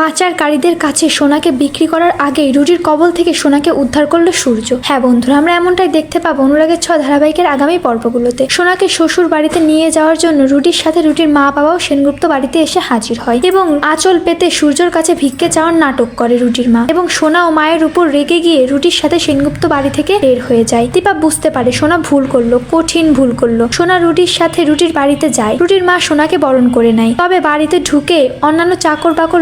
পাচারকারীদের কাছে সোনাকে বিক্রি করার আগেই রুটির কবল থেকে সোনাকে উদ্ধার করল সূর্য। হ্যাঁ বন্ধুরা, আমরা এমনটাই দেখতে পাবো অনুরাগের ছ ধারাবাহিকের আগামী পর্বগুলোতে। সোনাকে শ্বশুর বাড়িতে নিয়ে যাওয়ার জন্য রুটির সাথে রুটির মা বাবাও সেনগুপ্ত বাড়িতে এসে হাজির হয় এবং আঁচল পেতে সূর্যর কাছে ভিক্ষে চাওয়ার নাটক করে রুটির মা এবং সোনা ও মায়ের উপর রেগে গিয়ে রুটির সাথে সেনগুপ্ত বাড়ি থেকে বের হয়ে যায়। দীপা বুঝতে পারে সোনা ভুল করল, কঠিন ভুল করল। সোনা রুটির সাথে রুটির বাড়িতে যায়। রুটির মা সোনাকে বরণ করে নেয়। তবে বাড়িতে ঢুকে অন্যান্য চাকর বাকর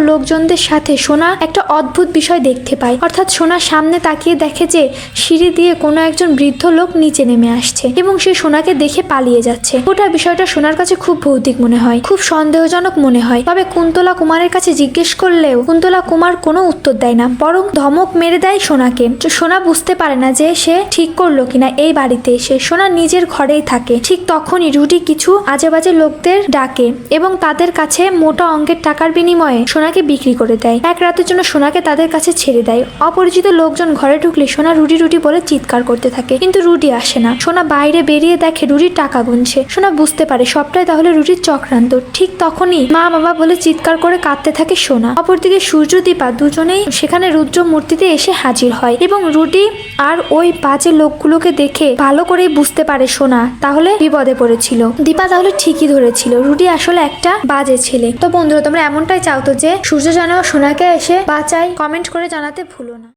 লোকজনদের সাথে সোনা একটা অদ্ভুত বিষয় দেখতে পায়। অর্থাৎ সোনা সামনে তাকিয়ে দেখে যে সিঁড়ি দিয়ে কোনো একজন বৃদ্ধ লোক নিচে নেমে আসছে এবং সে সোনাকে দেখে পালিয়ে যাচ্ছে। গোটা বিষয়টা সোনার কাছে খুব ভৌতিক মনে হয়, খুব সন্দেহজনক মনে হয়। তবে কুন্তলা কুমারের কাছে জিজ্ঞেস করলেও কুন্তলা কুমার কোনো উত্তর দেয় না, বরং ধমক মেরে দেয় সোনাকে। সোনা বুঝতে পারে না যে সে ঠিক করল কিনা এই বাড়িতে এসে। সোনা নিজের ঘরেই থাকে, ঠিক তখনই রুটি কিছু আজে বাজে লোকদের ডাকে এবং তাদের কাছে মোটা অঙ্কের টাকার বিনিময়ে সোনাকে বিক্রি করে দেয়। এক রাতের জন্য সোনাকে তাদের কাছে ছেড়ে দেয়। অপরিচিত লোকজন ঘরে ঢুকলে সোনা রুটি রুটি বলে চিৎকার করতে থাকে। কিন্তু রুটি আসে না। সোনা বাইরে বেরিয়ে দেখে রুটির টাকা গুনছে। সোনা বুঝতে পারে সবটাই তাহলে রুটির চক্রান্ত। ঠিক তখনই মা বাবা বলে চিৎকার করে কাঁদতে থাকে সোনা। অপরদিকে সূর্য, দীপা দুজনেই সেখানে রুদ্র মূর্তিতে এসে হাজির হয় এবং রুটি আর ওই বাজে লোকগুলোকে দেখে ভালো করেই বুঝতে পারে সোনা তাহলে বিপদে পড়েছিল। দীপা তাহলে ঠিকই ধরেছিল। রুটি আসলে একটা বাজে ছেলে। তো বন্ধুরা, তোমরা এমনটাই চাও তো যে সূর্য সোনাকে এসে বাঁচাই। কমেন্ট করে জানাতে ভুলো না।